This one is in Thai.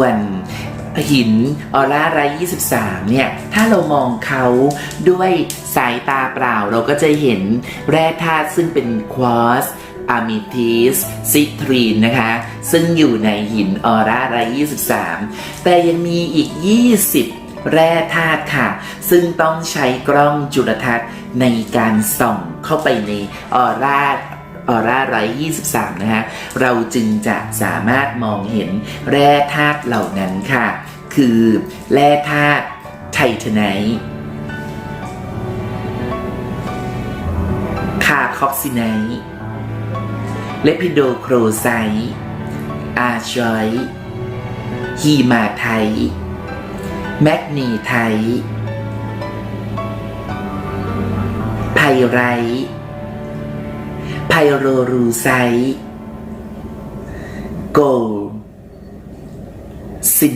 ส่วนหินออร่าไร23 เนี่ย ถ้าเรามองเขาด้วยสายตาเปล่า เราก็จะเห็นแร่ธาตุซึ่งเป็นควอสอะมิทิสซิตรีนนะคะ ซึ่งอยู่ในหินออร่าไร23 แต่ยังมีอีก 20 แร่ธาตุค่ะ ซึ่งต้องใช้กล้องจุลทรรศน์ในการส่องเข้าไปในออร่า ออร่าไร23 นะฮะ เราจึงจะสามารถมองเห็นแร่ธาตุเหล่านั้นค่ะ คือแร่ธาตุไทเทไนท์คาคอกซิไนท์เลปิโดโครไซต์อาชอยฮีมาไทต์แมกนีไทต์ไพไรท์ ไพโรรูไซโกลสิ